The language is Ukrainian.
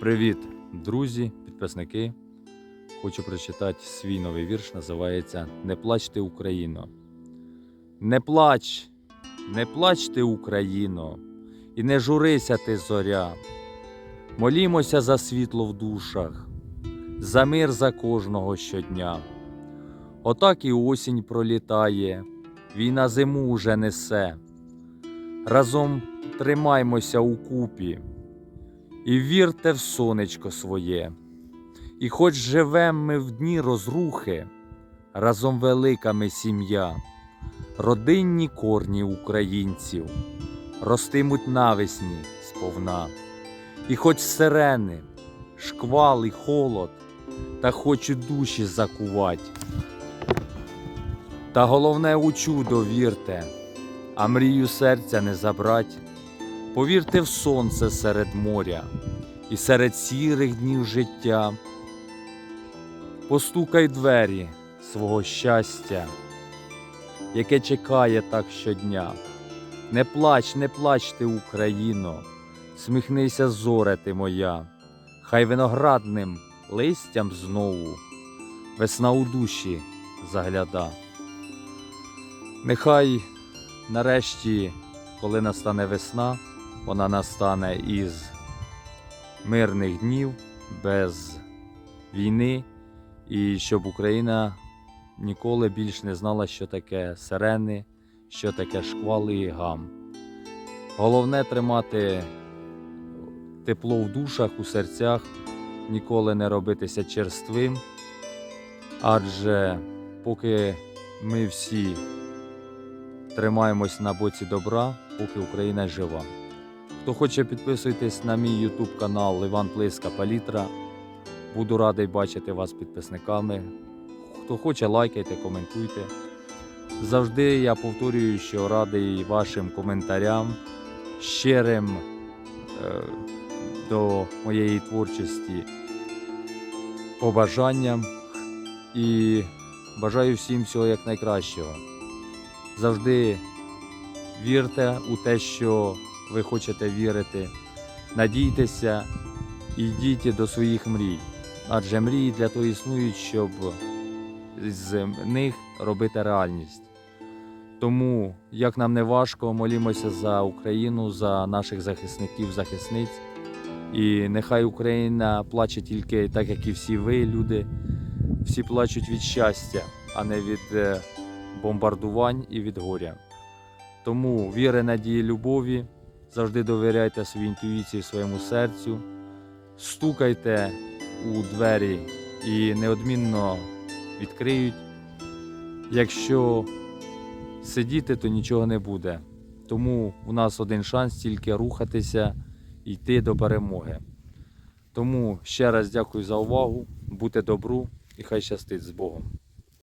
Привіт, друзі, підписники. Хочу прочитати свій новий вірш, називається Не плачте Україно. Не плач, не плач ти, Україно, і не журися ти зоря. Молімося за світло в душах, за мир за кожного щодня. Отак і осінь пролітає, війна зиму уже несе. Разом тримаймося у купі і вірте в сонечко своє. І хоч живем ми в дні розрухи, разом велика ми сім'я, родинні корні українців ростимуть навесні сповна. І хоч сирени, шквал і холод, та хочуть душі закувать. Та головне у чудо вірте, а мрію серця не забрать. Повірте в сонце серед моря і серед сірих днів життя. Постукай двері свого щастя, яке чекає так щодня. Не плач, не плач ти, Україно, сміхнися, зоре ти моя, хай виноградним листям знову весна у душі загляда. Нехай нарешті, коли настане весна, вона настане із мирних днів, без війни, і щоб Україна ніколи більш не знала, що таке сирени, що таке шквали і гам. Головне тримати тепло в душах, у серцях, ніколи не робитися черствим, адже поки ми всі тримаємось на боці добра, поки Україна жива. Хто хоче підписуйтесь на мій YouTube канал Іван Плиска Палітра. Буду радий бачити вас підписниками. Хто хоче, лайкайте, коментуйте. Завжди я повторюю, що радий вашим коментарям, щирим е, до моєї творчості побажанням і бажаю всім всього як найкращого. Завжди вірте у те, що ви хочете вірити, надійтеся і йдіть до своїх мрій. Адже мрії для того існують, щоб з них робити реальність. Тому, як нам не важко, молімося за Україну, за наших захисників, захисниць. І нехай Україна плаче тільки так, як і всі ви, люди. Всі плачуть від щастя, а не від е, бомбардувань і від горя. Тому віри, надії, любові, завжди довіряйте своїй інтуїції, своєму серцю, стукайте у двері і неодмінно відкриють. Якщо сидіти, то нічого не буде. Тому у нас один шанс тільки рухатися і йти до перемоги. Тому ще раз дякую за увагу, будьте добру і хай щастить з Богом.